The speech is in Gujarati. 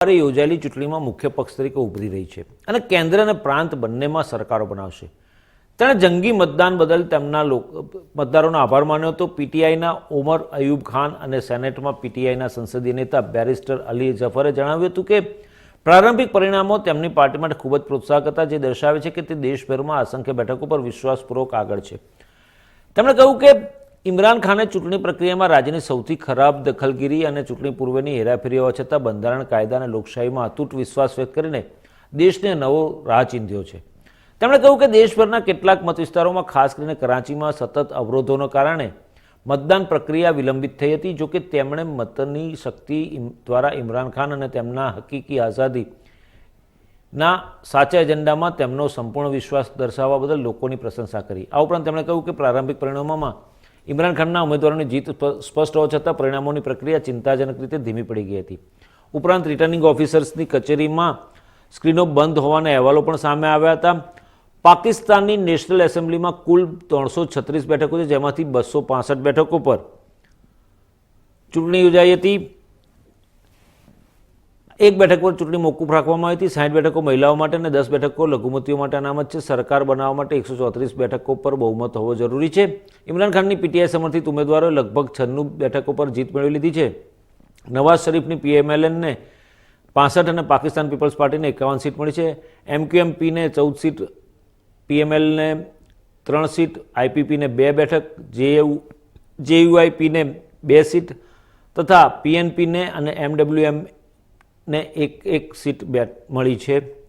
સરકારે યોજાયેલી ચૂંટણીમાં મુખ્ય પક્ષ તરીકે ઉભરી રહી છે અને કેન્દ્ર અને પ્રાંત બંનેમાં સરકારો બનાવશે. તેણે જંગી મતદાન બદલ તેમના મતદારોનો આભાર માન્યો હતો. પીટીઆઈના ઓમર અયુબ ખાન અને સેનેટમાં પીટીઆઈના સંસદીય નેતા બેરિસ્ટર અલી જફરે જણાવ્યું હતું કે, પ્રારંભિક પરિણામો તેમની પાર્ટી માટે ખૂબ જ પ્રોત્સાહક હતા, જે દર્શાવે છે કે તે દેશભરમાં અસંખ્ય બેઠકો પર વિશ્વાસપૂર્વક આગળ છે. તેમણે કહ્યું કે ઇમરાન ખાને ચૂંટણી પ્રક્રિયામાં રાજ્યની સૌથી ખરાબ દખલગીરી અને ચૂંટણી પૂર્વેની હેરાફેરી હોવા છતાં બંધારણ કાયદા અને લોકશાહીમાં અતૂટ વિશ્વાસ વ્યક્ત કરીને દેશને નવો રાહ ચીંધ્યો છે. તેમણે કહ્યું કે દેશભરના કેટલાક મત વિસ્તારોમાં ખાસ કરીને કરાંચીમાં, સતત અવરોધોના કારણે મતદાન પ્રક્રિયા વિલંબિત થઈ હતી જોકે તેમણે મતની શક્તિ દ્વારા ઇમરાન ખાન અને તેમના હકીકી આઝાદી ના સાચા એજન્ડામાં તેમનો સંપૂર્ણ વિશ્વાસ દર્શાવવા બદલ લોકોની પ્રશંસા કરી. આ ઉપરાંત તેમણે કહ્યું કે પ્રારંભિક પરિણામોમાં ઇમરાન ખાનના ઉમેદવારોની જીત સ્પષ્ટ હોવા છતાં પરિણામોની પ્રક્રિયા ચિંતાજનક રીતે ધીમી પડી ગઈ હતી. ઉપરાંત રિટર્નિંગ ઓફિસર્સની કચેરીમાં સ્ક્રીનો બંધ હોવાના અહેવાલો પણ સામે આવ્યા હતા. પાકિસ્તાનની નેશનલ એસેમ્બલીમાં કુલ ત્રણસો છત્રીસ બેઠકો છે, જેમાંથી બસો પાસઠ બેઠકો પર ચૂંટણી યોજાઈ હતી. એક બેઠક પર ચૂંટણી મોકૂફ રાખવામાં આવી હતી. સાઠ બેઠકો મહિલાઓ માટે અને દસ બેઠકો લઘુમતીઓ માટે અનામત છે. સરકાર બનાવવા માટે એકસો ચોત્રીસ બેઠકો પર બહુમત હોવો જરૂરી છે. ઇમરાન ખાનની પીટીઆઈ સમર્થિત ઉમેદવારોએ લગભગ છન્નું બેઠકો પર જીત મેળવી લીધી છે. નવાઝ શરીફની પીએમએલએનને પાસઠ અને પાકિસ્તાન પીપલ્સ પાર્ટીને એકાવન સીટ મળી છે. એમક્યુએમપીને ચૌદ સીટ, પીએમએલને ત્રણ સીટ, આઈપીપીને બે બેઠક, જેયુ, જેયુઆઈપીને બે સીટ તથા પીએનપીને અને એમડબ્લ્યુએમને એક એક સીટ બે મળી છે.